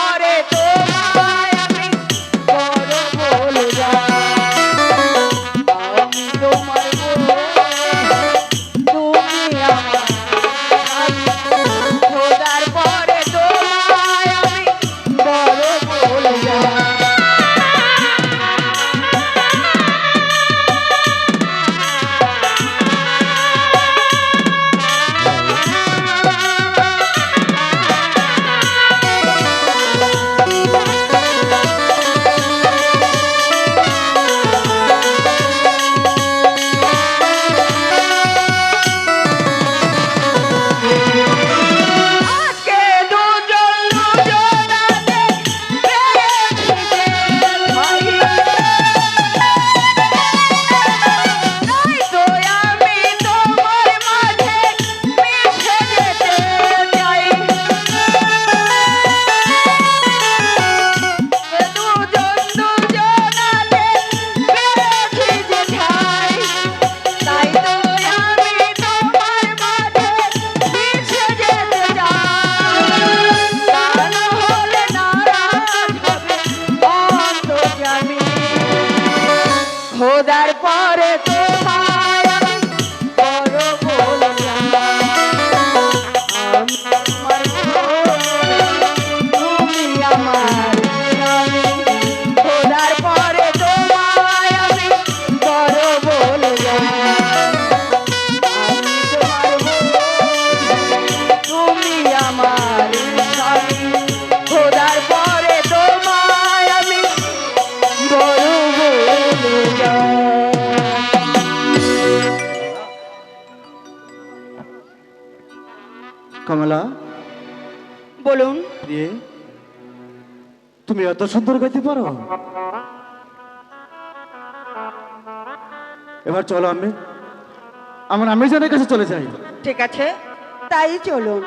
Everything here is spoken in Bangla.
খোদার পরে হোদার পরে তোমার কমলা। বলুন। প্রিয়ে তুমি এত সুন্দর গাইতে পারো? এবার চলো আমি আমার আমিজনের কাছে চলে যাই। ঠিক আছে তাই চলুন।